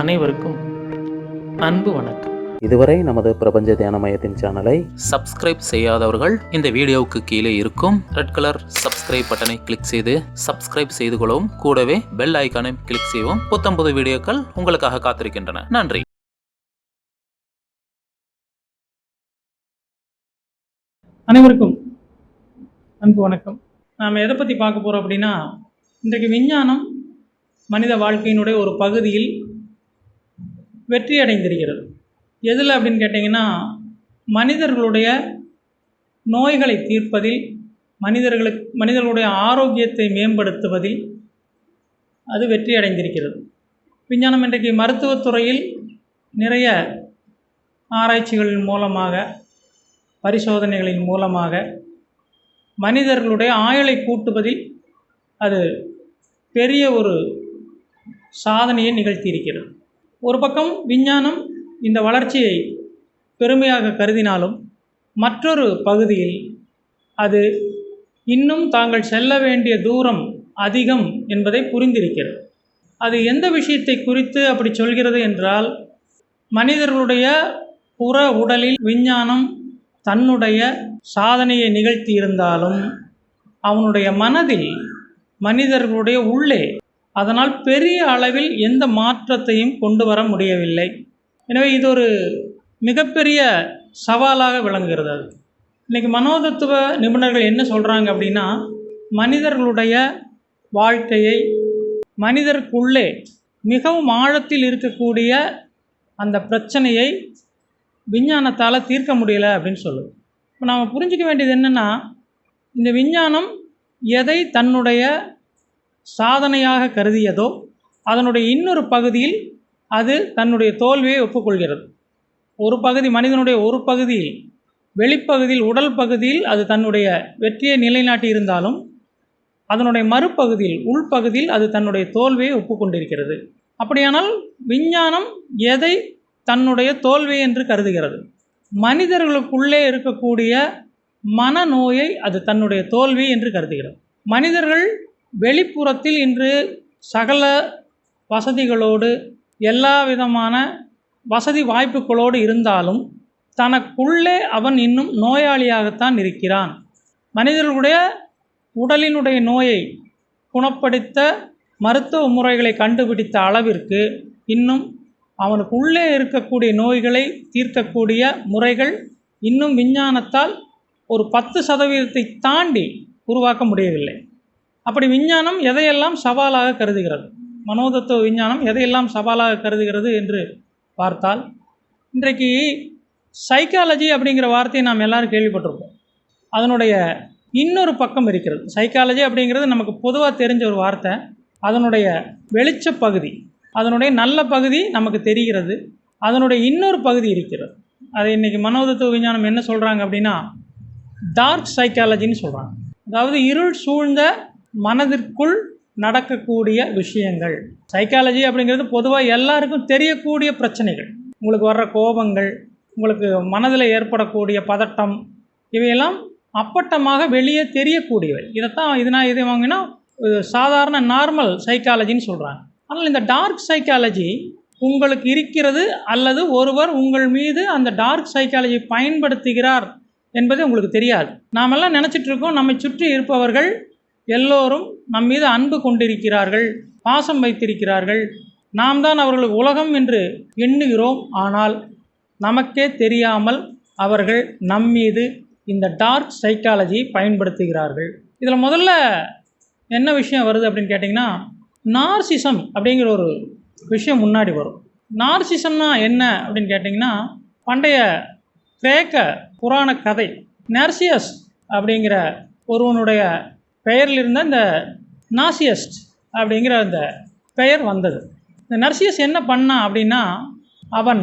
அனைவருக்கும் அன்பு வணக்கம். இதுவரை நமது பிரபஞ்ச தியான மையத்தின் சேனலை சப்ஸ்கிரைப் செய்யாதவர்கள் இந்த வீடியோவுக்கு கீழே இருக்கும் ரெட் கலர் சப்ஸ்கிரைப் பட்டனை கிளிக் செய்து சப்ஸ்கிரைப் செய்து கொள்ளவும். கூடவே பெல் ஐக்கானை கிளிக் செய்யவும். புத்தம்புது வீடியோக்கள் உங்களுக்காக காத்திருக்கின்றன. நன்றி. அனைவருக்கும் அன்பு வணக்கம். நாம் எதை பற்றி பார்க்க போகிறோம் அப்படின்னா இன்றைக்கு விஞ்ஞானம் மனித வாழ்க்கையினுடைய ஒரு பகுதியில் வெற்றி அடைந்திருக்கிறது எதில் அப்படின்னு கேட்டிங்கன்னா மனிதர்களுடைய நோய்களை தீர்ப்பதில் மனிதர்களுக்கு மனிதர்களுடைய ஆரோக்கியத்தை மேம்படுத்துவதில் அது வெற்றி அடைந்திருக்கிறது விஞ்ஞானம் இன்றைக்கு மருத்துவத்துறையில் நிறைய ஆராய்ச்சிகளின் மூலமாக பரிசோதனைகளின் மூலமாக மனிதர்களுடைய ஆயுளை கூட்டுவதில் அது பெரிய ஒரு சாதனையை நிகழ்த்தியிருக்கிறது. ஒரு பக்கம் விஞ்ஞானம் இந்த வளர்ச்சியை பெருமையாக கருதினாலும் மற்றொரு பகுதியில் அது இன்னும் தாங்கள் செல்ல வேண்டிய தூரம் அதிகம் என்பதை புரிந்திருக்கிறது. அது எந்த விஷயத்தை குறித்து அப்படி சொல்கிறது என்றால் மனிதர்களுடைய புற உடலில் விஞ்ஞானம் தன்னுடைய சாதனையை நிகழ்த்தி இருந்தாலும் அவனுடைய மனதில் மனிதர்களுடைய உள்ளே அதனால் பெரிய அளவில் எந்த மாற்றத்தையும் கொண்டு வர முடியவில்லை. எனவே இது ஒரு மிகப்பெரிய சவாலாக விளங்குகிறது அது. இன்றைக்கி மனோதத்துவ நிபுணர்கள் என்ன சொல்கிறாங்க அப்படின்னா மனிதர்களுடைய வாழ்க்கையை மனிதருக்குள்ளே மிகவும் ஆழத்தில் இருக்கக்கூடிய அந்த பிரச்சனையை விஞ்ஞானத்தால் தீர்க்க முடியல அப்படின்னு சொல்லுது. இப்போ நாம் புரிஞ்சிக்க வேண்டியது என்னென்னா இந்த விஞ்ஞானம் எதை தன்னுடைய சாதனையாக கருதியதோ அதனுடைய இன்னொரு பகுதியில் அது தன்னுடைய தோல்வியை ஒப்புக்கொள்கிறது. ஒரு பகுதி மனிதனுடைய ஒரு பகுதியில் வெளிப்பகுதியில் உடல் பகுதியில் அது தன்னுடைய வெற்றியை நிலைநாட்டி இருந்தாலும் அதனுடைய மறுபகுதியில் உள்பகுதியில் அது தன்னுடைய தோல்வியை ஒப்புக்கொண்டிருக்கிறது. அப்படியானால் விஞ்ஞானம் எதை தன்னுடைய தோல்வி என்று கருதுகிறது? மனிதர்களுக்குள்ளே இருக்கக்கூடிய மனநோயை அது தன்னுடைய தோல்வி என்று கருதுகிறது. மனிதர்கள் வெளிப்புறத்தில் இன்று சகல வசதிகளோடு எல்லா விதமான வசதி வாய்ப்புகளோடு இருந்தாலும் தனக்குள்ளே அவன் இன்னும் நோயாளியாகத்தான் இருக்கிறான். மனிதர்களுடைய உடலினுடைய நோயை குணப்படுத்த மருத்துவ முறைகளை கண்டுபிடித்த அளவிற்கு இன்னும் அவனுக்குள்ளே இருக்கக்கூடிய நோய்களை தீர்க்கக்கூடிய முறைகள் இன்னும் விஞ்ஞானத்தால் ஒரு பத்து சதவீதத்தை தாண்டி உருவாக்க முடியவில்லை. அப்படி விஞ்ஞானம் எதையெல்லாம் சவாலாக கருதுகிறது? மனோதத்துவ விஞ்ஞானம் எதையெல்லாம் சவாலாக கருதுகிறது என்று பார்த்தால் இன்றைக்கு சைக்காலஜி அப்படிங்கிற வார்த்தையை நாம் எல்லாரும் கேள்விப்பட்டிருப்போம். அதனுடைய இன்னொரு பக்கம் இருக்கிறது. சைக்காலஜி அப்படிங்கிறது நமக்கு பொதுவாக தெரிஞ்ச ஒரு வார்த்தை. அதனுடைய வெளிச்ச பகுதி அதனுடைய நல்ல பகுதி நமக்கு தெரிகிறது. அதனுடைய இன்னொரு பகுதி இருக்கிறது. அதை இன்றைக்கி மனோதத்துவ விஞ்ஞானம் என்ன சொல்கிறாங்க அப்படின்னா டார்க் சைக்காலஜின்னு சொல்கிறாங்க அதாவது இருள் சூழ்ந்த மனதிற்குள் நடக்கக்கூடிய விஷயங்கள். சைக்காலஜி அப்படிங்கிறது பொதுவாக எல்லாருக்கும் தெரியக்கூடிய பிரச்சனைகள். உங்களுக்கு வர்ற கோபங்கள் உங்களுக்கு மனதில் ஏற்படக்கூடிய பதட்டம் இவையெல்லாம் அப்பட்டமாக வெளியே தெரியக்கூடியவை. இதைத்தான் இதனால் இதை வாங்கினா சாதாரண நார்மல் சைக்காலஜின்னு சொல்கிறாங்க ஆனால் இந்த டார்க் சைக்காலஜி உங்களுக்கு இருக்கிறது அல்லது ஒருவர் உங்கள் மீது அந்த டார்க் சைக்காலஜி பயன்படுத்துகிறார் என்பது உங்களுக்கு தெரியாது. நாமெல்லாம் நினச்சிட்ருக்கோம் நம்மை சுற்றி இருப்பவர்கள் எல்லோரும் நம் மீது அன்பு கொண்டிருக்கிறார்கள் பாசம் வைத்திருக்கிறார்கள். நாம் தான் அவர்கள் உலகம் என்று எண்ணுகிறோம். ஆனால் நமக்கே தெரியாமல் அவர்கள் நம் மீது இந்த டார்க் சைக்காலஜியை பயன்படுத்துகிறார்கள். இதில் முதல்ல என்ன விஷயம் வருது அப்படின்னு கேட்டிங்கன்னா நார்சிசம் அப்படிங்கிற ஒரு விஷயம் முன்னாடி வரும். நார்சிசம்னா என்ன அப்படின்னு கேட்டிங்கன்னா பண்டைய கிரேக்க புராண கதை நர்சியஸ் அப்படிங்கிற ஒருவனுடைய பெயரில் இருந்த இந்த நாசியஸ்ட் அப்படிங்கிற அந்த பெயர் வந்தது. இந்த நர்சியஸ் என்ன பண்ணான் அப்படின்னா அவன்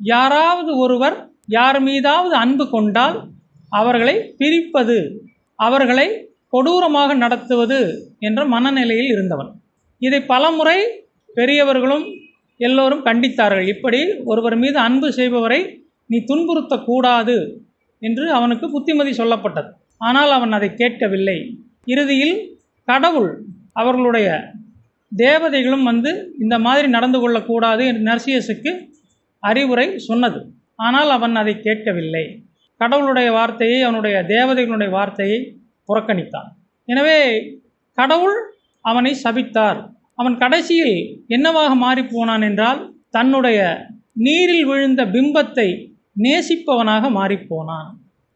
யாராவது ஒருவர் யார் மீதாவது அன்பு கொண்டால் அவர்களை பிரிப்பது அவர்களை கொடூரமாக நடத்துவது என்ற மனநிலையில் இருந்தவன். இதை பலமுறை பெரியவர்களும் எல்லோரும் கண்டித்தார்கள். இப்படி ஒருவர் மீது அன்பு செய்பவரை நீ துன்புறுத்தக்கூடாது என்று அவனுக்கு புத்திமதி சொல்லப்பட்டது. ஆனால் அவன் அதை கேட்கவில்லை. இறுதியில் கடவுள் அவர்களுடைய தேவதைகளும் வந்து இந்த மாதிரி நடந்து கொள்ளக்கூடாது என்று நர்சியஸுக்கு அறிவுரை சொன்னது. ஆனால் அவன் அதை கேட்கவில்லை. கடவுளுடைய வார்த்தையை அவனுடைய தேவதைகளுடைய வார்த்தையை புறக்கணித்தான். எனவே கடவுள் அவனை சபித்தார். அவன் கடைசியில் என்னவாக மாறிப்போனான் என்றால் தன்னுடைய நீரில் விழுந்த பிம்பத்தை நேசிப்பவனாக மாறிப்போனான்.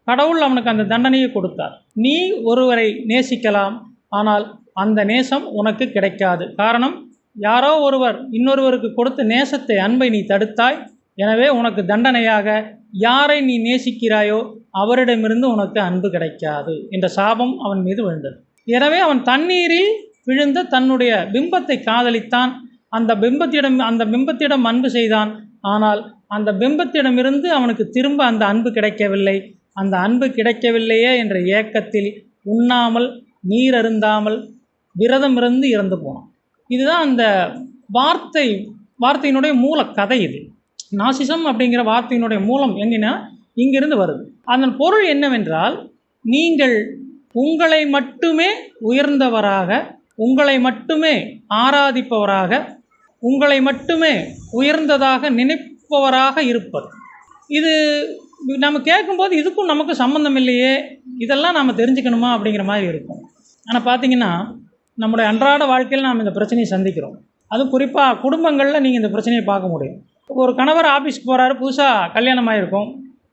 கடவுள் அவனுக்கு அந்த தண்டனையை கொடுத்தார். நீ ஒருவரை நேசிக்கலாம் ஆனால் அந்த நேசம் உனக்கு கிடைக்காது. காரணம் யாரோ ஒருவர் இன்னொருவருக்கு கொடுத்த நேசத்தை அன்பை நீ தடுத்தாய். எனவே உனக்கு தண்டனையாக யாரை நீ நேசிக்கிறாயோ அவரிடமிருந்து உனக்கு அன்பு கிடைக்காது என்ற சாபம் அவன் மீது விழுந்தது. எனவே அவன் தண்ணீரில் விழுந்த தன்னுடைய பிம்பத்தை காதலித்தான். அந்த பிம்பத்திடம் அந்த பிம்பத்திடம் அன்பு செய்தான். ஆனால் அந்த பிம்பத்திடமிருந்து அவனுக்கு திரும்ப அந்த அன்பு கிடைக்கவில்லை. அந்த அன்பு கிடைக்கவில்லையே என்ற ஏக்கத்தில் உண்ணாமல் நீர் அருந்தாமல் விரதம் இருந்து இறந்து போனான். இதுதான் அந்த வார்த்தை வார்த்தையினுடைய மூல கதை இது. நாசிசம் அப்படிங்கிற வார்த்தையினுடைய மூலம் எங்கன்னா இங்கிருந்து வருது. அதன் பொருள் என்னவென்றால் நீங்கள் உங்களை மட்டுமே உயர்ந்தவராக உங்களை மட்டுமே ஆராதிப்பவராக உங்களை மட்டுமே உயர்ந்ததாக நினைப்பவராக இருப்பது. இது நம்ம கேட்கும்போது இதுக்கும் நமக்கு சம்மந்தம் இல்லையே. இதெல்லாம் நாம் தெரிஞ்சுக்கணுமா அப்படிங்கிற மாதிரி இருக்கும். ஆனால் பார்த்தீங்கன்னா நம்முடைய அன்றாட வாழ்க்கையில் நாம் இந்த பிரச்சனையை சந்திக்கிறோம். அதுவும் குறிப்பாக குடும்பங்களில் நீங்கள் இந்த பிரச்சனையை பார்க்க முடியும். ஒரு கணவர் ஆஃபீஸ்க்கு போகிறாரு புதுசாக கல்யாணம் ஆகிருக்கும்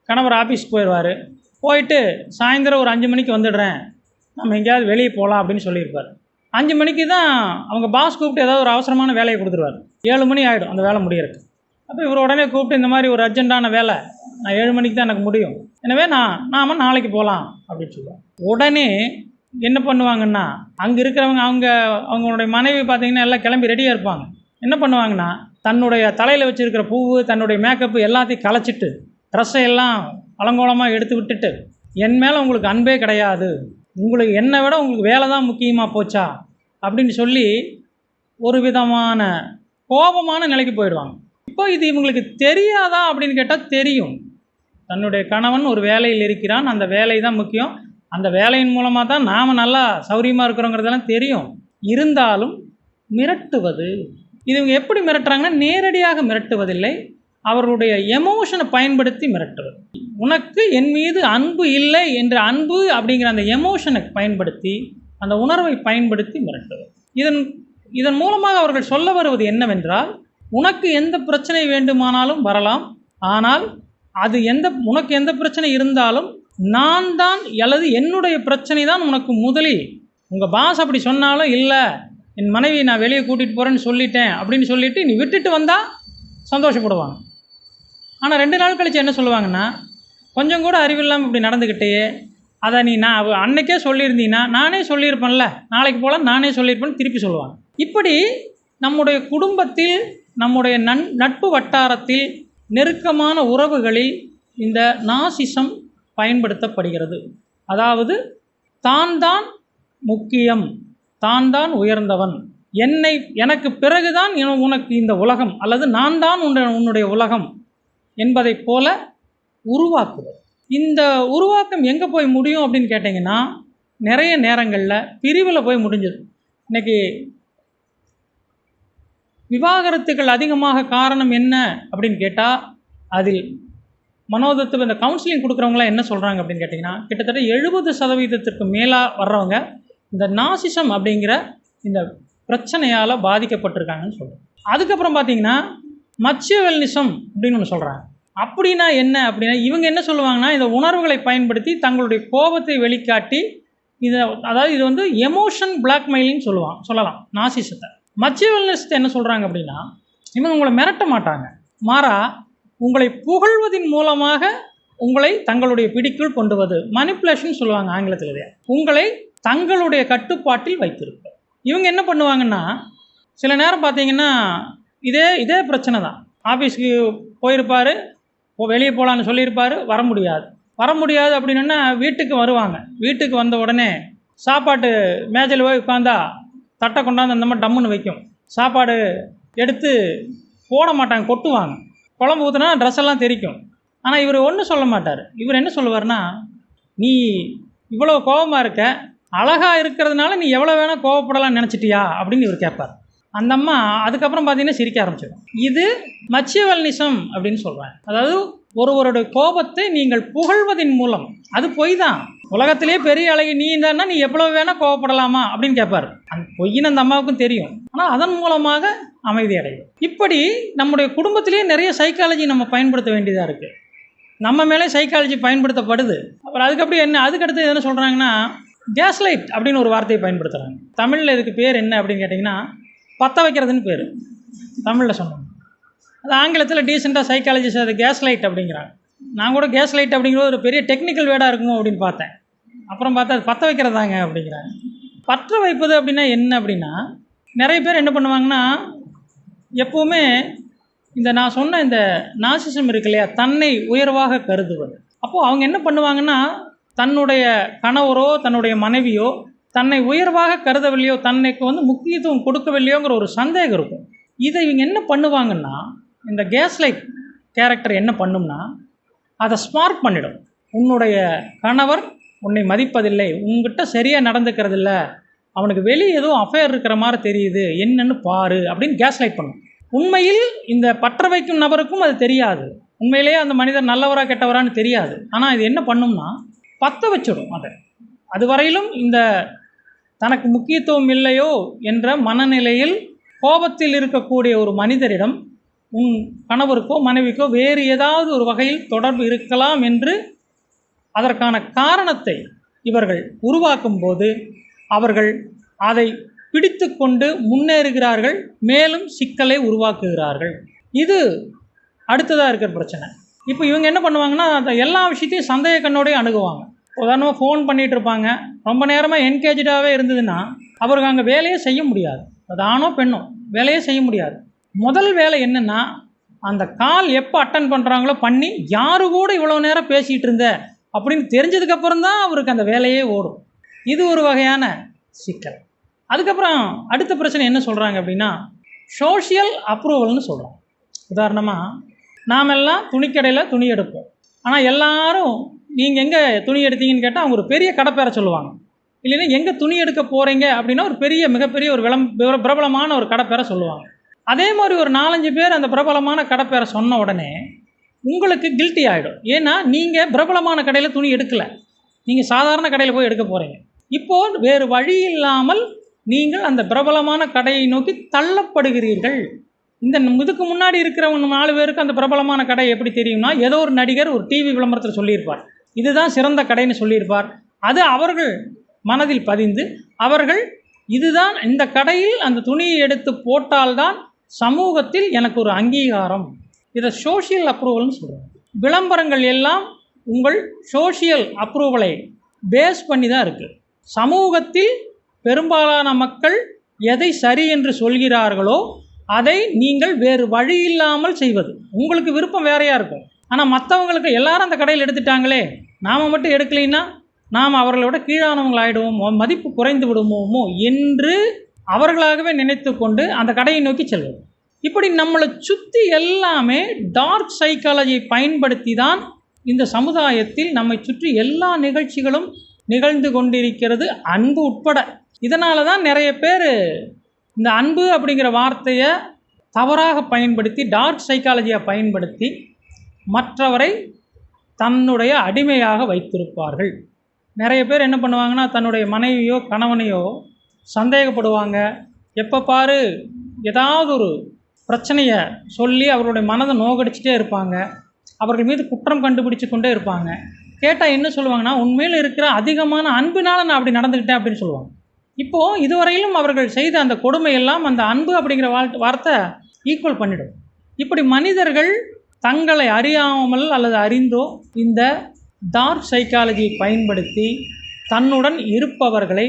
கணவர் ஆஃபீஸ்க்கு போயிடுவார். போயிட்டு சாயந்தரம் ஒரு அஞ்சு மணிக்கு வந்துடுறேன். நம்ம எங்கேயாவது வெளியே போகலாம் அப்படின்னு சொல்லியிருப்பார். அஞ்சு மணிக்கு தான் அவங்க பாஸ் கூப்பிட்டு ஏதாவது ஒரு அவசரமான வேலையை கொடுத்துருவார். ஏழு மணி ஆகிடும் அந்த வேலை முடியறதுக்கு. அப்போ இவர் உடனே கூப்பிட்டு இந்த மாதிரி ஒரு அர்ஜென்ட்டான வேலை நான் ஏழு மணிக்கு தான் எனக்கு முடியும். எனவே நான் நாம நாளைக்கு போகலாம் அப்படின்னு சொல்லுவோம் உடனே என்ன பண்ணுவாங்கன்னா அங்கே இருக்கிறவங்க அவங்க அவங்களுடைய மனைவி பார்த்தீங்கன்னா எல்லாம் கிளம்பி ரெடியாக இருப்பாங்க. என்ன பண்ணுவாங்கன்னா தன்னுடைய தலையில் வச்சுருக்கிற பூவு தன்னுடைய மேக்கப்பு எல்லாத்தையும் களைச்சிட்டு ட்ரெஸ்ஸை எல்லாம் அலங்கோலமாக எடுத்து விட்டுட்டு என் மேலே உங்களுக்கு அன்பே கிடையாது. உங்களுக்கு என்னை விட உங்களுக்கு வேலை தான் முக்கியமாக போச்சா? அப்படின்னு சொல்லி ஒரு விதமான கோபமான நிலைக்கு போயிடுவாங்க. இப்போ இது இவங்களுக்கு தெரியாதா அப்படின்னு கேட்டால் தெரியும். தன்னுடைய கணவன் ஒரு வேலையில் இருக்கிறான். அந்த வேலை தான் முக்கியம். அந்த வேலையின் மூலமாக தான் நாம் நல்லா சௌரியமாக இருக்கிறோங்கிறதெல்லாம் தெரியும். இருந்தாலும் மிரட்டுவது. இதுவங்க எப்படி மிரட்டுறாங்கன்னா நேரடியாக மிரட்டுவதில்லை. அவர்களுடைய எமோஷனை பயன்படுத்தி மிரட்டுவது. உனக்கு என் மீது அன்பு இல்லை என்ற அன்பு அப்படிங்கிற அந்த எமோஷனை பயன்படுத்தி அந்த உணர்வை பயன்படுத்தி மிரட்டுவது. இதன் இதன் மூலமாக அவர்கள் சொல்ல வருவது என்னவென்றால் உனக்கு எந்த பிரச்சனை வேண்டுமானாலும் வரலாம். ஆனால் அது எந்த உனக்கு எந்த பிரச்சனை இருந்தாலும் நான் தான் அல்லது என்னுடைய பிரச்சனை தான் உனக்கு முதலில். உங்கள் பாஸ் அப்படி சொன்னாலும் இல்லை என் மனைவி நான் வெளியே கூட்டிகிட்டு போகிறேன்னு சொல்லிட்டேன் அப்படின்னு சொல்லிட்டு நீ விட்டுட்டு வந்தால் சந்தோஷப்படுவாங்க. ஆனால் ரெண்டு நாள் கழித்து என்ன சொல்லுவாங்கன்னா கொஞ்சம் கூட அறிவில்லாமல் இப்படி நடந்துக்கிட்டே அதை நீ நான் அன்னைக்கே சொல்லியிருந்தீங்கன்னா நானே சொல்லியிருப்பேன்ல நாளைக்கு போகலாம் நானே சொல்லியிருப்பேன்னு திருப்பி சொல்லுவாங்க. இப்படி நம்முடைய குடும்பத்தில் நம்முடைய நன் நட்பு வட்டாரத்தில் நெருக்கமான உறவுகளில் இந்த நாசிசம் பயன்படுத்தப்படுகிறது. அதாவது தான் தான் முக்கியம் தான் தான் உயர்ந்தவன். என்னை எனக்கு பிறகுதான் உனக்கு இந்த உலகம் அல்லது நான் தான் உன் உன்னுடைய உலகம் என்பதைப் போல உருவாக்குவது. இந்த உருவாக்கம் எங்கே போய் முடியும் அப்படின்னு கேட்டிங்கன்னா நிறைய நேரங்களில் பிரிவில் போய் முடிஞ்சது. இன்றைக்கி விவாகரத்துகள் அதிகமாக காரணம் என்ன அப்படின்னு கேட்டால் அதில் மனோதத்துவ இந்த கவுன்சிலிங் கொடுக்குறவங்களாம் என்ன சொல்கிறாங்க அப்படின்னு கேட்டிங்கன்னா கிட்டத்தட்ட எழுபது சதவீதத்திற்கு மேலாக வர்றவங்க இந்த நாசிசம் அப்படிங்கிற இந்த பிரச்சனையால் பாதிக்கப்பட்டிருக்காங்கன்னு சொல்கிறோம் அதுக்கப்புறம் பார்த்தீங்கன்னா மச்சியவெல்னிசம் அப்படின்னு ஒன்று சொல்கிறாங்க அப்படின்னா என்ன? அப்படின்னா இவங்க என்ன சொல்லுவாங்கன்னா இந்த உணர்வுகளை பயன்படுத்தி தங்களுடைய கோபத்தை வெளிக்காட்டி இதை அதாவது இது வந்து எமோஷன் பிளாக்மெயிலிங் சொல்லுவாங்க சொல்லலாம் நாசிசத்தை மச்சியவெல்னஸ்த்தை என்ன சொல்கிறாங்க அப்படின்னா இவங்க உங்களை மிரட்ட மாட்டாங்க. மாறா உங்களை புகழ்வதின் மூலமாக உங்களை தங்களுடைய பிடிக்குள் கொண்டு வது மனிப்புலேஷன் சொல்லுவாங்க ஆங்கிலத்தில் உங்களை தங்களுடைய கட்டுப்பாட்டில் வைத்திருப்பது இவங்க என்ன பண்ணுவாங்கன்னா சில நேரம் பார்த்தீங்கன்னா இதே இதே பிரச்சனை தான். ஆஃபீஸ்க்கு போயிருப்பார் வெளியே போகலான்னு சொல்லியிருப்பார் வர முடியாது. வர முடியாது அப்படின்னா வீட்டுக்கு வருவாங்க. வீட்டுக்கு வந்த உடனே சாப்பாட்டு மேஜையில் போய் உட்காந்தா தட்டை கொண்டாந்து அந்த மாதிரி டம்முன்னு வைக்கும். சாப்பாடு எடுத்து போட மாட்டாங்க கொட்டுவாங்க. குழம்பு ஊற்றுனா ட்ரெஸ் எல்லாம் தெரிக்கும். ஆனால் இவர் ஒன்றும் சொல்ல மாட்டார். இவர் என்ன சொல்லுவார்னா நீ இவ்வளோ கோபமாக இருக்க அழகாக இருக்கிறதுனால நீ எவ்வளோ வேணால் கோவப்படலாம்னு நினச்சிட்டியா? அப்படின்னு இவர் கேட்பார். அந்த அம்மா அதுக்கப்புறம் பார்த்தீங்கன்னா சிரிக்க ஆரம்பிச்சிடும். இது மச்சியவல்னிசம் அப்படின்னு சொல்கிறேன் அதாவது ஒருவருடைய கோபத்தை நீங்கள் புகழ்வதின் மூலம் அது பொய் தான். உலகத்திலேயே பெரிய அழகி நீ இருந்தா நீ எவ்வளவு வேணால் கோவப்படலாமா அப்படின்னு கேட்பாரு. அந்த பொய்ன்னு அந்த அம்மாவுக்கும் தெரியும். ஆனால் அதன் மூலமாக அமைதி அடையும். இப்படி நம்முடைய குடும்பத்திலேயே நிறைய சைக்காலஜி நம்ம பயன்படுத்த வேண்டியதாக இருக்குது நம்ம மேலே சைக்காலஜி பயன்படுத்தப்படுது. அப்புறம் அதுக்கப்புறம் என்ன அதுக்கடுத்து என்ன சொல்கிறாங்கன்னா கேஸ்லைட் அப்படின்னு ஒரு வார்த்தையை பயன்படுத்துகிறாங்க தமிழில் இதுக்கு பேர் என்ன அப்படின்னு கேட்டிங்கன்னா பற்ற வைக்கிறதுன்னு பேர். தமிழில் சொன்னாங்க. அது ஆங்கிலத்தில் டீசெண்டாக சைக்காலஜிஸ்ட் அது கேஸ் லைட் அப்படிங்கிறாங்க. நான் கூட கேஸ் லைட் அப்படிங்கிறது ஒரு பெரிய டெக்னிக்கல் வேர்டாக இருக்குமோ அப்படின்னு பார்த்தேன். அப்புறம் பார்த்தா அது பற்ற வைக்கிறதாங்க அப்படிங்கிறாங்க. பற்ற வைப்பது அப்படின்னா என்ன அப்படின்னா நிறைய பேர் என்ன பண்ணுவாங்கன்னா எப்போவுமே இந்த நான் சொன்ன இந்த நாசிசம் இருக்கு இல்லையா தன்னை உயர்வாக கருதுவது. அப்போது அவங்க என்ன பண்ணுவாங்கன்னா தன்னுடைய கணவரோ தன்னுடைய மனைவியோ தன்னை உயர்வாக கருதவில்லையோ தன்னைக்கு வந்து முக்கியத்துவம் கொடுக்கவில்லையோங்கிற ஒரு சந்தேகம் இருக்கும். இதை இவங்க என்ன பண்ணுவாங்கன்னா இந்த கேஸ் கேஸ்லைட் கேரக்டர் என்ன பண்ணும்னா அதை ஸ்மார்ட் பண்ணிடும். உன்னுடைய கணவர் உன்னை மதிப்பதில்லை. உங்ககிட்ட சரியாக நடந்துக்கிறது இல்லை அவனுக்கு வெளியே ஏதோ அஃபேர் இருக்கிற மாதிரி தெரியுது. என்னன்னு பாரு அப்படின்னு கேஸ் லைட் பண்ணும். உண்மையில் இந்த பற்ற வைக்கும் நபருக்கும் அது தெரியாது. உண்மையிலேயே அந்த மனிதர் நல்லவரா கெட்டவரான்னு தெரியாது. ஆனால் இது என்ன பண்ணும்னா பற்ற வச்சிடும் அதை. அதுவரையிலும் இந்த தனக்கு முக்கியத்துவம் இல்லையோ என்ற மனநிலையில் கோபத்தில் இருக்கக்கூடிய ஒரு மனிதரிடம் உன் கணவருக்கோ மனைவிக்கோ வேறு ஏதாவது ஒரு வகையில் தொடர்பு இருக்கலாம் என்று அதற்கான காரணத்தை இவர்கள் உருவாக்கும் போது அவர்கள் அதை பிடித்து கொண்டு முன்னேறுகிறார்கள் மேலும் சிக்கலை உருவாக்குகிறார்கள். இது அடுத்ததாக இருக்கிற பிரச்சனை. இப்போ இவங்க என்ன பண்ணுவாங்கன்னா அந்த எல்லா விஷயத்தையும் சந்தேக கண்ணோடய அணுகுவாங்க. உதாரணமாக ஃபோன் பண்ணிகிட்டு இருப்பாங்க. ரொம்ப நேரமாக என்கேஜாகவே இருந்ததுன்னா அவருக்கு அங்கே வேலையே செய்ய முடியாது. அது ஆணோ பெண்ணோ வேலையே செய்ய முடியாது. முதல் வேலை என்னென்னா அந்த கால் எப்போ அட்டன் பண்ணுறாங்களோ பண்ணி யாரு கூட இவ்வளோ நேரம் பேசிகிட்டு இருந்த அப்படின்னு தெரிஞ்சதுக்கப்புறம் தான் அவருக்கு அந்த வேலையே ஓடும். இது ஒரு வகையான சிக்கல். அதுக்கப்புறம் அடுத்த பிரச்சனை என்ன சொல்கிறாங்க அப்படின்னா சோஷியல் அப்ரூவல்னு சொல்கிறோம் உதாரணமாக நாமெல்லாம் துணிக்கடையில் துணி எடுப்போம். ஆனால் எல்லாரும் நீங்கள் எங்கே துணி எடுத்தீங்கன்னு கேட்டால் அவங்க ஒரு பெரிய கடை பேரை சொல்லுவாங்க. இல்லைன்னா எங்கே துணி எடுக்க போகிறீங்க அப்படின்னா ஒரு பெரிய மிகப்பெரிய ஒரு விளம் பிரபலமான ஒரு கடை பேரை சொல்லுவாங்க. அதே மாதிரி ஒரு நாலஞ்சு பேர் அந்த பிரபலமான கடை பேரை சொன்ன உடனே உங்களுக்கு கில்ட்டி ஆகிடும் ஏன்னா நீங்கள் பிரபலமான கடையில் துணி எடுக்கலை. நீங்கள் சாதாரண கடையில் போய் எடுக்க போகிறீங்க இப்போது வேறு வழி இல்லாமல் நீங்கள் அந்த பிரபலமான கடையை நோக்கி தள்ளப்படுகிறீர்கள். இந்த இதுக்கு முன்னாடி இருக்கிறவங்க நாலு பேருக்கு அந்த பிரபலமான கடை எப்படி தெரியும்னா ஏதோ ஒரு நடிகர் ஒரு டிவி விளம்பரத்தில் சொல்லியிருப்பார். இதுதான் சிறந்த கடைன்னு சொல்லியிருப்பார். அது அவர்கள் மனதில் பதிந்து அவர்கள் இதுதான் இந்த கடையில் அந்த துணியை எடுத்து போட்டால்தான் சமூகத்தில் எனக்கு ஒரு அங்கீகாரம். இதை சோஷியல் அப்ரூவல்னு சொல்கிறாங்க விளம்பரங்கள் எல்லாம் உங்கள் சோஷியல் அப்ரூவலை பேஸ் பண்ணி தான் இருக்குது சமூகத்தில் பெரும்பாலான மக்கள் எதை சரி என்று சொல்கிறார்களோ அதை நீங்கள் வேறு வழி இல்லாமல் செய்வது. உங்களுக்கு விருப்பம் வேறையாக இருக்கும். ஆனால் மற்றவங்களுக்கு எல்லாரும் அந்த கடையில் எடுத்துட்டாங்களே. நாம் மட்டும் எடுக்கலைன்னா நாம் அவர்களோட கீழானவங்களாயிடுவோமோ மதிப்பு குறைந்து விடுவோமோ என்று அவர்களாகவே நினைத்து கொண்டு அந்த கடையை நோக்கி செல்வது. இப்படி நம்மளை சுற்றி எல்லாமே டார்க் சைக்காலஜியை பயன்படுத்தி தான் இந்த சமுதாயத்தில் நம்மை சுற்றி எல்லா நிகழ்ச்சிகளும் நிகழ்ந்து கொண்டிருக்கிறது அன்பு உட்பட. இதனால தான் நிறைய பேர் இந்த அன்பு அப்படிங்கிற வார்த்தையை தவறாக பயன்படுத்தி டார்க் சைக்காலஜியை பயன்படுத்தி மற்றவரை தன்னுடைய அடிமையாக வைத்திருப்பார்கள். நிறைய பேர் என்ன பண்ணுவாங்கன்னா தன்னுடைய மனைவியோ கணவனையோ சந்தேகப்படுவாங்க. எப்போ பாரு ஏதாவது ஒரு பிரச்சனையை சொல்லி அவருடைய மனதை நோகடிச்சிட்டே இருப்பாங்க. அவர்கள் மீது குற்றம் கண்டுபிடிச்சு கொண்டே இருப்பாங்க. கேட்டால் என்ன சொல்லுவாங்கன்னா உண்மையில் இருக்கிற அதிகமான அன்பினால் நான் அப்படி நடந்துக்கிட்டேன் அப்படின்னு சொல்லுவாங்க. இப்போது இதுவரையிலும் அவர்கள் செய்த அந்த கொடுமையெல்லாம் அந்த அன்பு அப்படிங்கிற வாழ் வார்த்தை ஈக்குவல் பண்ணிடும். இப்படி மனிதர்கள் தங்களை அறியாமல் அல்லது அறிந்தோ இந்த டார்க் சைக்காலஜியை பயன்படுத்தி தன்னுடன் இருப்பவர்களை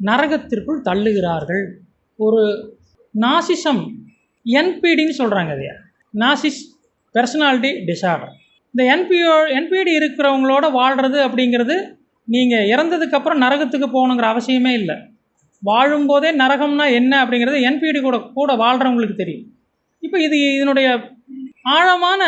நரகத்திற்குள் தள்ளுகிறார்கள். ஒரு நாசிசம் என்பிடின்னு சொல்கிறாங்க அது நாசிஸ் பெர்சனாலிட்டி டிசார்டர் இந்த என்பிஓ என்பிடி இருக்கிறவங்களோட வாழ்கிறது அப்படிங்கிறது நீங்கள் இறந்ததுக்கப்புறம் நரகத்துக்கு போகணுங்கிற அவசியமே இல்லை. வாழும்போதே நரகம்னா என்ன அப்படிங்கிறது என்பிடி கூட கூட வாழ்கிறவங்களுக்கு தெரியும். இப்போ இது இதனுடைய ஆழமான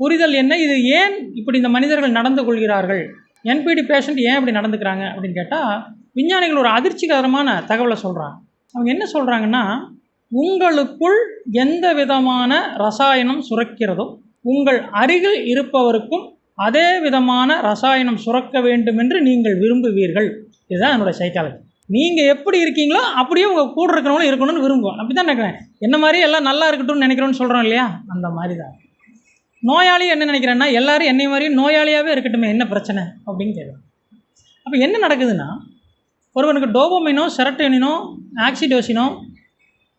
புரிதல் என்ன? இது ஏன் இப்படி இந்த மனிதர்கள் நடந்து கொள்கிறார்கள்? என்பிடி பேஷண்ட் ஏன் இப்படி நடந்துக்கிறாங்க அப்படின்னு கேட்டால் விஞ்ஞானிகள் ஒரு அதிர்ச்சிகரமான தகவலை சொல்கிறாங்க அவங்க என்ன சொல்கிறாங்கன்னா உங்களுக்குள் எந்த விதமான ரசாயனம் சுரக்கிறதோ உங்கள் அருகில் இருப்பவருக்கும் அதே விதமான ரசாயனம் சுரக்க வேண்டும் என்று நீங்கள் விரும்புவீர்கள். இதுதான் என்னோட சைக்காலஜி நீங்கள் எப்படி இருக்கீங்களோ அப்படியே உங்கள் கூட இருக்கிறவங்களும் இருக்கணும்னு விரும்புவோம் அப்படி தான் நினைக்கிறேன். என்ன மாதிரி எல்லாம் நல்லா இருக்கட்டும்னு நினைக்கிறோன்னு சொல்கிறோம் இல்லையா? அந்த மாதிரி தான் நோயாளி என்ன நினைக்கிறேன்னா எல்லாரும் என்னை மாதிரியும் நோயாளியாகவே இருக்கட்டுமே என்ன பிரச்சனை? அப்படின்னு கேட்குறேன் அப்போ என்ன நடக்குதுன்னா ஒருவனுக்கு டோபோமைனோ செரட்டோனினோ ஆக்சிடோசினோ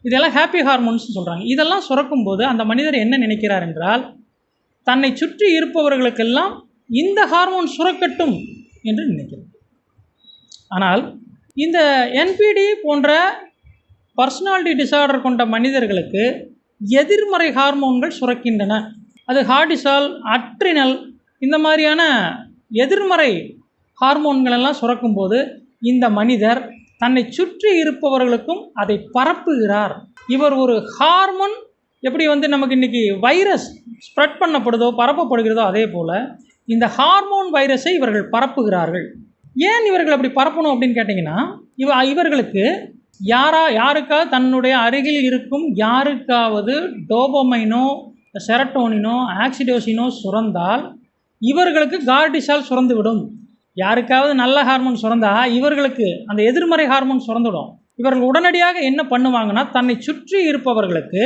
இதெல்லாம் ஹாப்பி ஹார்மோன்ஸ் சொல்கிறாங்க இதெல்லாம் சுரக்கும்போது அந்த மனிதர் என்ன நினைக்கிறார் என்றால் தன்னை சுற்றி இருப்பவர்களுக்கெல்லாம் இந்த ஹார்மோன் சுரக்கட்டும் என்று நினைக்கிறார். ஆனால் இந்த என்பிடி போன்ற பர்சனாலிட்டி டிசார்டர் கொண்ட மனிதர்களுக்கு எதிர்மறை ஹார்மோன்கள் சுரக்கின்றன. அது ஹார்டிசால் அட்ரினல் இந்த மாதிரியான எதிர்மறை ஹார்மோன்களெல்லாம் சுரக்கும்போது இந்த மனிதர் தன்னை சுற்றி இருப்பவர்களுக்கும் அதை பரப்புகிறார். இவர் ஒரு ஹார்மோன் எப்படி வந்து நமக்கு இன்றைக்கி வைரஸ் ஸ்ப்ரெட் பண்ணப்படுதோ பரப்பப்படுகிறதோ அதே போல் இந்த ஹார்மோன் வைரஸை இவர்கள் பரப்புகிறார்கள். ஏன் இவர்கள் அப்படி பரப்பணும் அப்படின்னு கேட்டிங்கன்னா இவ இவர்களுக்கு யாரா யாருக்காவது தன்னுடைய அருகில் இருக்கும் யாருக்காவது டோபமைனோ செரட்டோனினோ ஆக்சிடோசினோ சுரந்தால் இவர்களுக்கு கார்டிசால் சுரந்துவிடும். யாருக்காவது நல்ல ஹார்மோன் சுரந்தா இவர்களுக்கு அந்த எதிர்மறை ஹார்மோன் சுரந்துடும். இவர்கள் உடனடியாக என்ன பண்ணுவாங்கன்னா தன்னை சுற்றி இருப்பவர்களுக்கு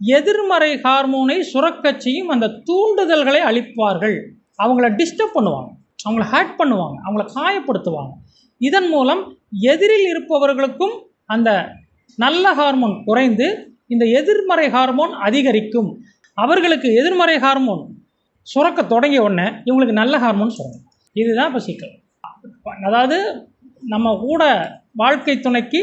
எதிர்மறை ஹார்மோனை சுரக்கச் செய்யும் அந்த தூண்டுதல்களை அளிப்பார்கள். அவங்கள டிஸ்டர்ப் பண்ணுவாங்க. அவங்கள ஹேட் பண்ணுவாங்க. அவங்கள காயப்படுத்துவாங்க. இதன் மூலம் எதிரில் இருப்பவர்களுக்கும் அந்த நல்ல ஹார்மோன் குறைந்து இந்த எதிர்மறை ஹார்மோன் அதிகரிக்கும். அவர்களுக்கு எதிர்மறை ஹார்மோன் சுரக்க தொடங்கிய உடனே இவங்களுக்கு நல்ல ஹார்மோன் சுரக்கும். இதுதான் இப்போ சிக்கல். அதாவது நம்ம கூட வாழ்க்கை துணைக்கு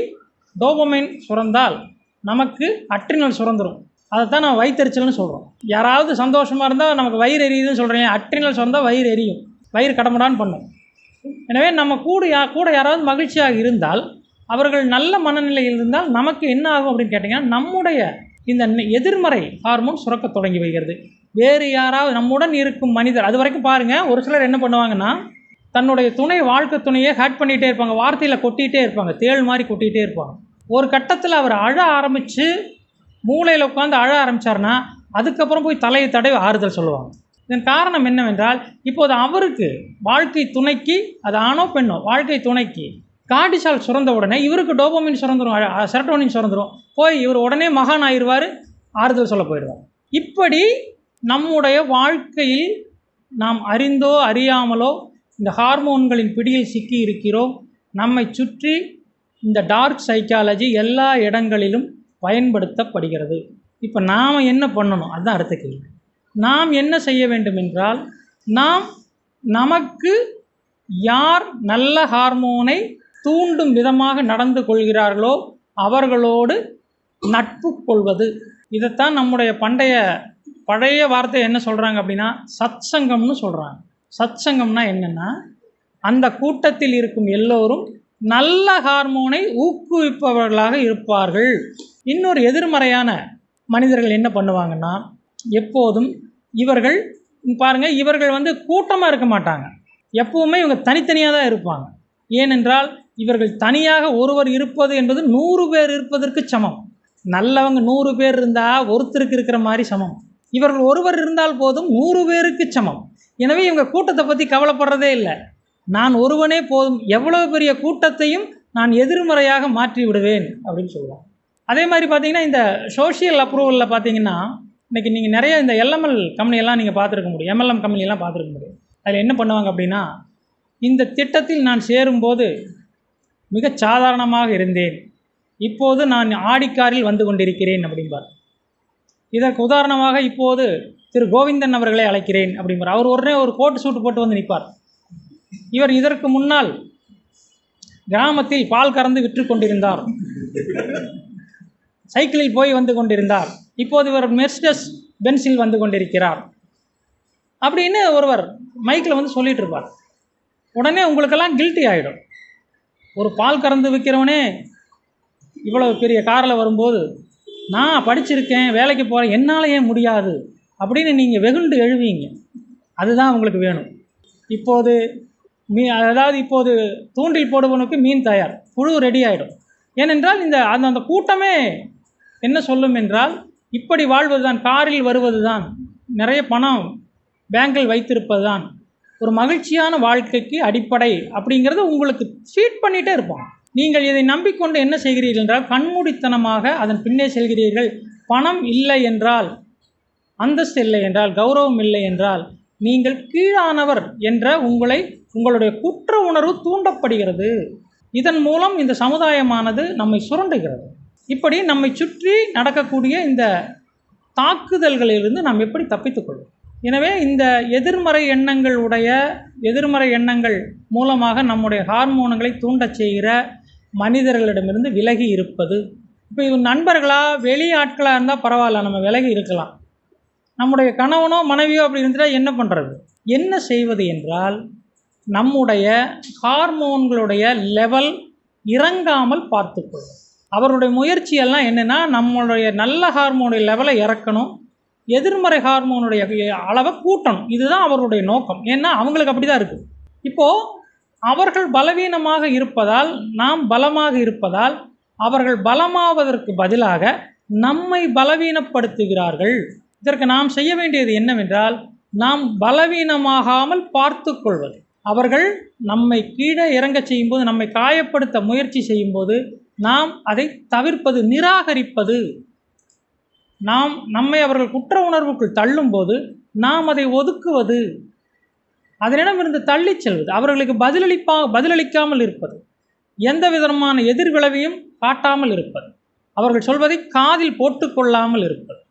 டோபமைன் சுரந்தால் நமக்கு அட்ரினல் சுரந்துடும் அதை தான் நான் வயிற்றுச்சல்னு சொல்கிறோம் யாராவது சந்தோஷமாக இருந்தால் நமக்கு வயிறு எரியுதுன்னு சொல்கிறீங்க அட்ரினல் சுரந்தால் வயிறு எரியும். வயிறு கடமுடான்னு பண்ணும். எனவே நம்ம கூட யா கூட யாராவது மகிழ்ச்சியாக இருந்தால் அவர்கள் நல்ல மனநிலையில் இருந்தால் நமக்கு என்ன ஆகும் அப்படின்னு கேட்டிங்கன்னா நம்முடைய இந்த எதிர்மறை ஹார்மோன் சுரக்க தொடங்கி வைக்கிறது. வேறு யாராவது நம்முடன் இருக்கும் மனிதர். அது வரைக்கும் பாருங்கள் ஒரு சிலர் என்ன பண்ணுவாங்கன்னா தன்னுடைய துணை வாழ்க்கை துணையை ஹேட் பண்ணிகிட்டே இருப்பாங்க வார்த்தையில் கொட்டிகிட்டே இருப்பாங்க தேள் மாதிரி கொட்டிகிட்டே இருப்பாங்க. ஒரு கட்டத்தில் அவர் அழ ஆரம்பித்து மூளையில் உட்காந்து அழ ஆரம்பித்தார்னா அதுக்கப்புறம் போய் தலையை தடவி ஆறுதல் சொல்லுவாங்க. இதன் காரணம் என்னவென்றால் இப்போது அவருக்கு வாழ்க்கை துணைக்கு அது ஆணோ பெண்ணோ வாழ்க்கை துணைக்கு காடிசால் சுரந்த உடனே இவருக்கு டோபோமின் சுரந்துடும் செரட்டோனின் சுரந்துரும். போய் இவர் உடனே மகான் ஆயிடுவார் ஆறுதல் சொல்ல போயிடுவார். இப்படி நம்முடைய வாழ்க்கையில் நாம் அறிந்தோ அறியாமலோ இந்த ஹார்மோன்களின் பிடியில் சிக்கி இருக்கிறோம். நம்மை சுற்றி இந்த டார்க் சைக்காலஜி எல்லா இடங்களிலும் பயன்படுத்தப்படுகிறது. இப்போ நாம் என்ன பண்ணணும்? அதுதான் அடுத்த கேள்வி. நாம் என்ன செய்ய வேண்டும் என்றால் நாம் நமக்கு யார் நல்ல ஹார்மோனை தூண்டும் விதமாக நடந்து கொள்கிறார்களோ அவர்களோடு நட்பு கொள்வது. இதைத்தான் நம்முடைய பண்டைய பழைய வார்த்தை என்ன சொல்கிறாங்க அப்படின்னா சத்சங்கம்னு சொல்கிறாங்க சத்சங்கம்னா என்னென்னா அந்த கூட்டத்தில் இருக்கும் எல்லோரும் நல்ல ஹார்மோனை ஊக்குவிப்பவர்களாக இருப்பார்கள். இன்னொரு எதிர்மறையான மனிதர்கள் என்ன பண்ணுவாங்கன்னா எப்போதும் இவர்கள் பாருங்கள் இவர்கள் வந்து கூட்டமாக இருக்க மாட்டாங்க. எப்போவுமே இவங்க தனித்தனியாக தான் இருப்பாங்க. ஏனென்றால் இவர்கள் தனியாக ஒருவர் இருப்பது என்பது நூறு பேர் இருப்பதற்கு சமம். நல்லவங்க நூறு பேர் இருந்தால் ஒருத்தருக்கு இருக்கிற மாதிரி சமம். இவர்கள் ஒருவர் இருந்தால் போதும் நூறு பேருக்கு சமம். எனவே இவங்க கூட்டத்தை பற்றி கவலைப்படுறதே இல்லை. நான் ஒருவனே போதும் எவ்வளவு பெரிய கூட்டத்தையும் நான் எதிர்மறையாக மாற்றி விடுவேன் அப்படின்னு சொல்லுவாங்க. அதே மாதிரி பார்த்தீங்கன்னா இந்த சோஷியல் அப்ரூவலில் பார்த்தீங்கன்னா இன்றைக்கி நீங்கள் நிறைய இந்த எல்எம்எல் கம்பெனியெல்லாம் நீங்கள் பார்த்துருக்க முடியும். எம்எல்எம் கம்பெனியெல்லாம் பார்த்துருக்க முடியும். அதில் என்ன பண்ணுவாங்க அப்படின்னா இந்த திட்டத்தில் நான் சேரும்போது மிக சாதாரணமாக இருந்தேன். இப்போது நான் ஆடிக்காரில் வந்து கொண்டிருக்கிறேன் அப்படிம்பார் இதற்கு உதாரணமாக இப்போது திரு கோவிந்தன் அவர்களை அழைக்கிறேன் அப்படிங்கிறார் அவர் உடனே ஒரு கோட்டு சூட்டு போட்டு வந்து நிற்பார். இவர் இதற்கு முன்னால் கிராமத்தில் பால் கறந்து விற்று கொண்டிருந்தார். சைக்கிளில் போய் வந்து கொண்டிருந்தார். இப்போது இவர் மெர்சிடஸ் பென்சில் வந்து கொண்டிருக்கிறார். அப்படின்னு ஒருவர் மைக்கில் வந்து சொல்லிட்டு இருப்பார். உடனே உங்களுக்கெல்லாம் கில்ட்டி ஆகிடும் ஒரு பால் கறந்து விற்கிறவனே இவ்வளவு பெரிய காரில் வரும்போது நான் படிச்சிருக்கேன் வேலைக்கு போகிறேன் என்னால் ஏன் முடியாது? அப்படின்னு நீங்கள் வெகுண்டு எழுவீங்க. அதுதான் உங்களுக்கு வேணும். இப்போது மீ அதாவது இப்போது தூண்டில் போடுவனுக்கு மீன் தயார். புழு ரெடி ஆகிடும் ஏனென்றால் இந்த அந்த அந்த கூட்டமே என்ன சொல்லும் என்றால் இப்படி வாழ்வது தான் காரில் வருவதுதான் நிறைய பணம் பேங்கில் வைத்திருப்பதுதான். ஒரு மகிழ்ச்சியான வாழ்க்கைக்கு அடிப்படை அப்படிங்கிறத உங்களுக்கு ஃபீட் பண்ணிகிட்டே இருப்பான். நீங்கள் இதை நம்பிக்கொண்டு என்ன செய்கிறீர்கள் என்றால் கண்மூடித்தனமாக அதன் பின்னே செல்கிறீர்கள். பணம் இல்லை என்றால் அந்தஸ்து இல்லை என்றால் கௌரவம் இல்லை என்றால் நீங்கள் கீழானவர் என்ற உங்களை உங்களுடைய குற்ற உணர்வு தூண்டப்படுகிறது. இதன் மூலம் இந்த சமுதாயமானது நம்மை சுரண்டுகிறது. இப்படி நம்மை சுற்றி நடக்கக்கூடிய இந்த தாக்குதல்களிலிருந்து நாம் எப்படி தப்பித்துக்கொள்வோம் எனவே இந்த எதிர்மறை எண்ணங்கள் உடைய எதிர்மறை எண்ணங்கள் மூலமாக நம்முடைய ஹார்மோன்களை தூண்டச் செய்கிற மனிதர்களிடமிருந்து விலகி இருப்பது. இப்போ இது நண்பர்களா வெளி ஆட்களாக இருந்தால் பரவாயில்ல நம்ம விலகி இருக்கலாம். நம்முடைய கணவனோ மனைவியோ அப்படி இருந்துட்டால் என்ன பண்ணுறது என்ன செய்வது என்றால் நம்முடைய ஹார்மோன்களுடைய லெவல் இறங்காமல் பார்த்துக்கொள்ளும். அவருடைய முயற்சியெல்லாம் என்னென்னா நம்மளுடைய நல்ல ஹார்மோனுடைய லெவலை இறக்கணும். எதிர்மறை ஹார்மோனுடைய அளவை கூட்டணும். இதுதான் அவருடைய நோக்கம். ஏன்னா அவங்களுக்கு அப்படி தான் இருக்குது இப்போது அவர்கள் பலவீனமாக இருப்பதால் நாம் பலமாக இருப்பதால் அவர்கள் பலமாவதற்கு பதிலாக நம்மை பலவீனப்படுத்துகிறார்கள். இதற்கு நாம் செய்ய வேண்டியது என்னவென்றால் நாம் பலவீனமாகாமல் பார்த்து கொள்வது. அவர்கள் நம்மை கீழே இறங்கச் செய்யும்போது நம்மை காயப்படுத்த முயற்சி செய்யும்போது நாம் அதை தவிர்ப்பது நிராகரிப்பது. நாம் நம்மை அவர்கள் குற்ற உணர்வுக்குள் தள்ளும்போது நாம் அதை ஒதுக்குவது அதனிடமிருந்து தள்ளிச் செல்வது அவர்களுக்கு பதிலளிப்பா பதிலளிக்காமல் இருப்பது எந்த விதமான எதிர்விளைவையும் காட்டாமல் இருப்பது அவர்கள் சொல்வதை காதில் போட்டுக்கொள்ளாமல் இருப்பது.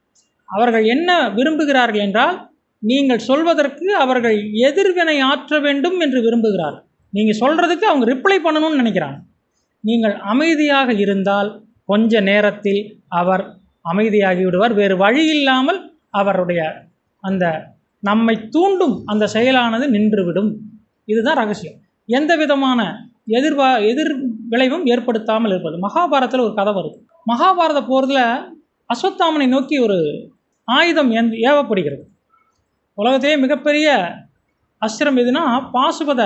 அவர்கள் என்ன விரும்புகிறார்கள் என்றால் நீங்கள் சொல்வதற்கு அவர்கள் எதிர்வினை ஆற்ற வேண்டும் என்று விரும்புகிறார்கள். நீங்கள் சொல்கிறதுக்கு அவங்க ரிப்ளை பண்ணணும்னு நினைக்கிறாங்க. நீங்கள் அமைதியாக இருந்தால் கொஞ்ச நேரத்தில் அவர் அமைதியாகி விடுவார் வேறு வழி இல்லாமல் அவருடைய அந்த நம்மை தூண்டும் அந்த செயலானது நின்றுவிடும். இதுதான் ரகசியம். எந்த விதமான எதிர்வா எதிர் விளைவும் ஏற்படுத்தாமல் இருப்பது. மகாபாரதத்தில் ஒரு கதை வருது. மகாபாரத போரில் அஸ்வத்தாமனை நோக்கி ஒரு ஆயுதம் எந் ஏவப்படுகிறது. உலகத்திலே மிகப்பெரிய அஸ்திரம் எதுனா பாசுபத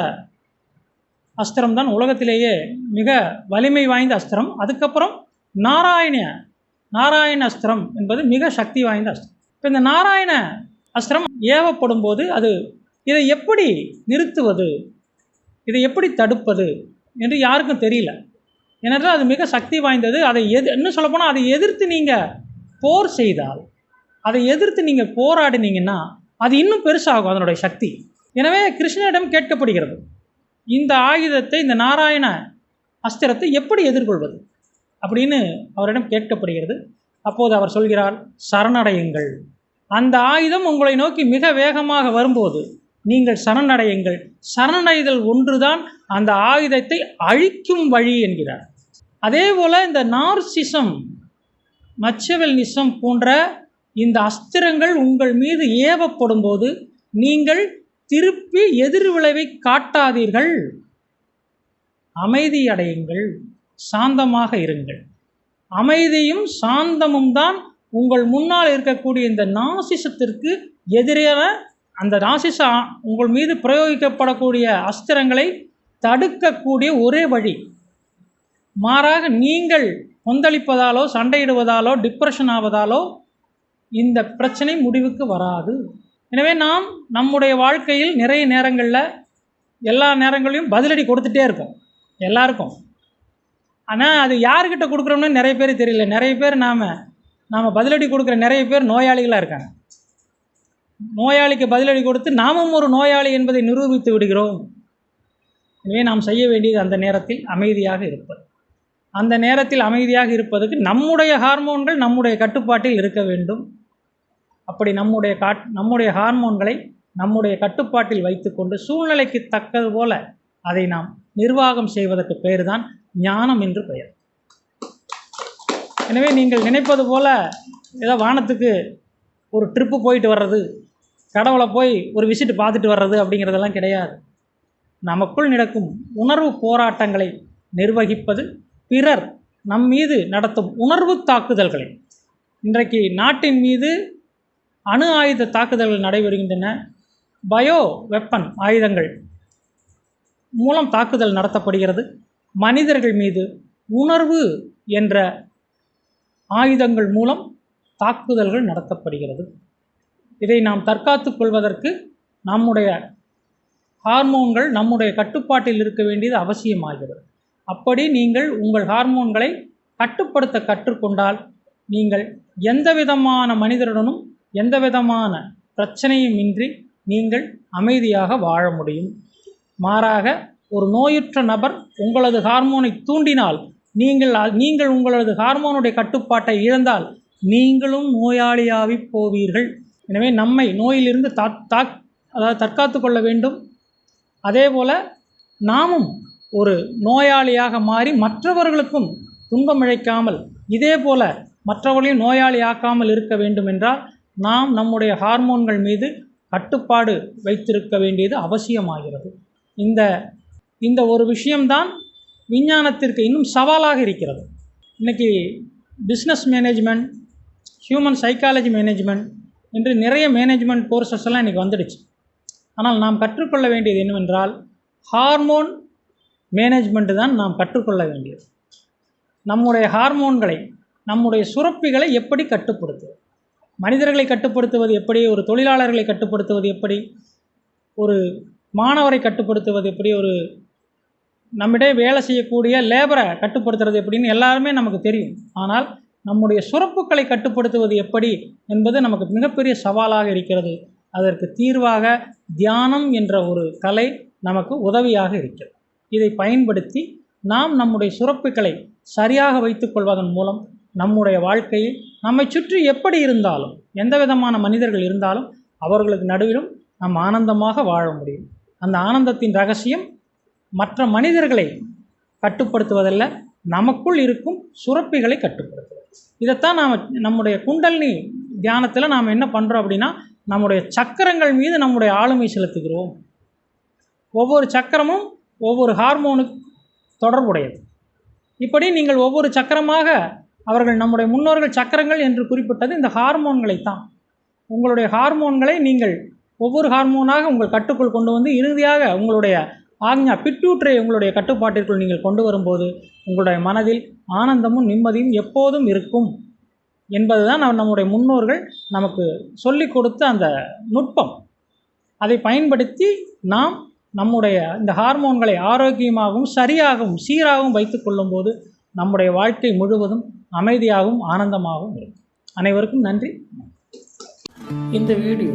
அஸ்திரம் தான் உலகத்திலேயே மிக வலிமை வாய்ந்த அஸ்திரம். அதுக்கப்புறம் நாராயண நாராயண அஸ்திரம் என்பது மிக சக்தி வாய்ந்த அஸ்திரம். இப்போ இந்த நாராயண அஸ்திரம் ஏவப்படும் போது அது இதை எப்படி நிறுத்துவது? இதை எப்படி தடுப்பது? என்று யாருக்கும் தெரியல. ஏனென்றால் அது மிக சக்தி வாய்ந்தது. அதை எது இன்னும் சொல்லப்போனால் அதை எதிர்த்து நீங்கள் போர் செய்தால் அதை எதிர்த்து நீங்கள் போராடினீங்கன்னா அது இன்னும் பெருசாகும் அதனுடைய சக்தி. எனவே கிருஷ்ணனிடம் கேட்கப்படுகிறது இந்த ஆயுதத்தை இந்த நாராயண அஸ்திரத்தை எப்படி எதிர்கொள்வது? அப்படின்னு அவரிடம் கேட்கப்படுகிறது. அப்போது அவர் சொல்கிறார் சரணடையுங்கள். அந்த ஆயுதம் உங்களை நோக்கி மிக வேகமாக வரும்போது நீங்கள் சரணடையுங்கள். சரணடைதல் ஒன்றுதான் அந்த ஆயுதத்தை அழிக்கும் வழி என்கிறார். அதே போல் இந்த நார்சிசம் மச்சவெல் நிசம் போன்ற இந்த அஸ்திரங்கள் உங்கள் மீது ஏவப்படும் போது நீங்கள் திருப்பி எதிர்விளைவை காட்டாதீர்கள். அமைதியடையுங்கள். சாந்தமாக இருங்கள். அமைதியும் சாந்தமும் தான் உங்கள் முன்னால் இருக்கக்கூடிய இந்த நாசிசத்திற்கு எதிரான அந்த நாசிச உங்கள் மீது பிரயோகிக்கப்படக்கூடிய அஸ்திரங்களை தடுக்கக்கூடிய ஒரே வழி. மாறாக நீங்கள் கொந்தளிப்பதாலோ சண்டையிடுவதாலோ டிப்ரெஷன் ஆவதாலோ இந்த பிரச்சனை முடிவுக்கு வராது. எனவே நாம் நம்முடைய வாழ்க்கையில் நிறைய நேரங்களில் எல்லா நேரங்களையும் பதிலடி கொடுத்துட்டே இருக்கோம் எல்லாருக்கும். ஆனால் அது யார்கிட்ட கொடுக்குறோம்னு நிறைய பேர் தெரியல. நிறைய பேர் நாம் நாம் பதிலடி கொடுக்குற நிறைய பேர் நோயாளிகளாக இருக்காங்க. நோயாளிக்கு பதிலடி கொடுத்து நாமும் ஒரு நோயாளி என்பதை நிரூபித்து விடுகிறோம். எனவே நாம் செய்ய வேண்டியது அந்த நேரத்தில் அமைதியாக இருப்பது. அந்த நேரத்தில் அமைதியாக இருப்பதற்கு நம்முடைய ஹார்மோன்கள் நம்முடைய கட்டுப்பாட்டில் இருக்க வேண்டும். அப்படி நம்முடைய காட் நம்முடைய ஹார்மோன்களை நம்முடைய கட்டுப்பாட்டில் வைத்துக்கொண்டு சூழ்நிலைக்கு தக்கது போல அதை நாம் நிர்வாகம் செய்வதற்கு பெயர் தான் ஞானம் என்று பெயர். எனவே நீங்கள் நினைப்பது போல ஏதோ வானத்துக்கு ஒரு ட்ரிப்பு போயிட்டு வர்றது கடவுளை போய் ஒரு விசிட் பார்த்துட்டு வர்றது அப்படிங்கிறதெல்லாம் கிடையாது. நமக்குள் நடக்கும் உணர்வு போராட்டங்களை நிர்வகிப்பது பிறர் நம் மீது நடத்தும் உணர்வு தாக்குதல்களை. இன்றைக்கு நாட்டின் மீது அணு ஆயுத தாக்குதல்கள் நடைபெறுகின்றன. பயோ வெப்பன் ஆயுதங்கள் மூலம் தாக்குதல் நடத்தப்படுகிறது. மனிதர்கள் மீது உணர்வு என்ற ஆயுதங்கள் மூலம் தாக்குதல்கள் நடத்தப்படுகிறது. இதை நாம் தற்காத்துக் கொள்வதற்கு நம்முடைய ஹார்மோன்கள் நம்முடைய கட்டுப்பாட்டில் இருக்க வேண்டியது அவசியமாகிறது. அப்படி நீங்கள் உங்கள் ஹார்மோன்களை கட்டுப்படுத்த கற்றுக்கொண்டால் நீங்கள் எந்த விதமான மனிதருடனும் எந்த விதமான பிரச்சனையும் இன்றி நீங்கள் அமைதியாக வாழ முடியும். மாறாக ஒரு நோயுற்ற நபர் உங்களது ஹார்மோனை தூண்டினால் நீங்கள் நீங்கள் உங்களது ஹார்மோனுடைய கட்டுப்பாட்டை இழந்தால் நீங்களும் நோயாளியாகி போவீர்கள். எனவே நம்மை நோயிலிருந்து தா தாக் அதாவது தற்காத்து கொள்ள வேண்டும். அதே போல் நாமும் ஒரு நோயாளியாக மாறி மற்றவர்களுக்கும் துன்பம் இழைக்காமல் இதே போல் மற்றவர்களையும் நோயாளியாக்காமல் இருக்க வேண்டும் என்றால் நாம் நம்முடைய ஹார்மோன்கள் மீது கட்டுப்பாடு வைத்திருக்க வேண்டியது அவசியமாகிறது. இந்த இந்த ஒரு விஷயம்தான் விஞ்ஞானத்திற்கு இன்னும் சவாலாக இருக்கிறது. இன்றைக்கி business management human psychology management என்று நிறைய மேனேஜ்மெண்ட் கோர்சஸ் எல்லாம் இன்றைக்கி வந்துடுச்சு. ஆனால் நாம் கற்றுக்கொள்ள வேண்டியது என்னவென்றால் ஹார்மோன் மேனேஜ்மெண்ட்டு தான் நாம் கற்றுக்கொள்ள வேண்டியது. நம்முடைய ஹார்மோன்களை நம்முடைய சுரப்பிகளை எப்படி கட்டுப்படுத்துவது? மனிதர்களை கட்டுப்படுத்துவது எப்படி? ஒரு தொழிலாளர்களை கட்டுப்படுத்துவது எப்படி? ஒரு மாணவரை கட்டுப்படுத்துவது எப்படி ஒரு நம்மிடையே வேலை செய்யக்கூடிய லேபரை கட்டுப்படுத்துறது எப்படின்னு எல்லாருமே நமக்கு தெரியும். ஆனால் நம்முடைய சுரப்புகளை கட்டுப்படுத்துவது எப்படி என்பது நமக்கு மிகப்பெரிய சவாலாக இருக்கிறது. அதற்கு தீர்வாக தியானம் என்ற ஒரு கலை நமக்கு உதவியாக இருக்கிறது. இதை பயன்படுத்தி நாம் நம்முடைய சுரப்புகளை சரியாக வைத்துக்கொள்வதன் மூலம் நம்முடைய வாழ்க்கையில் நம்மை சுற்றி எப்படி இருந்தாலும் எந்த விதமான மனிதர்கள் இருந்தாலும் அவர்களுக்கு நடுவிலும் நாம் ஆனந்தமாக வாழ முடியும். அந்த ஆனந்தத்தின் ரகசியம் மற்ற மனிதர்களை கட்டுப்படுத்துவதல்ல நமக்குள் இருக்கும் சுரப்பிகளை கட்டுப்படுத்துவது. இதைத்தான் நாம் நம்முடைய குண்டலினி தியானத்தில் நாம் என்ன பண்ணுறோம் அப்படின்னா நம்முடைய சக்கரங்கள் மீது நம்முடைய ஆளுமை செலுத்துகிறோம். ஒவ்வொரு சக்கரமும் ஒவ்வொரு ஹார்மோனுக்கு தொடர்புடையது. இப்படி நீங்கள் ஒவ்வொரு சக்கரமாக அவர்கள் நம்முடைய முன்னோர்கள் சக்கரங்கள் என்று குறிப்பிட்டது இந்த ஹார்மோன்களை தான் உங்களுடைய ஹார்மோன்களை நீங்கள் ஒவ்வொரு ஹார்மோனாக உங்கள் கட்டுக்குள் கொண்டு வந்து இறுதியாக உங்களுடைய ஆக்ஞா பிட்டூற்றை உங்களுடைய கட்டுப்பாட்டிற்குள் நீங்கள் கொண்டு வரும்போது உங்களுடைய மனதில் ஆனந்தமும் நிம்மதியும் எப்போதும் இருக்கும் என்பதுதான் தான் நம்முடைய முன்னோர்கள் நமக்கு சொல்லிக் கொடுத்த அந்த நுட்பம். அதை பயன்படுத்தி நாம் நம்முடைய இந்த ஹார்மோன்களை ஆரோக்கியமாகவும் சரியாகவும் சீராகவும் வைத்து கொள்ளும்போது நம்முடைய வாழ்க்கை முழுவதும் அமைதியாகவும் ஆனந்தமாகவும் இருக்கும். அனைவருக்கும் நன்றி. இந்த வீடியோ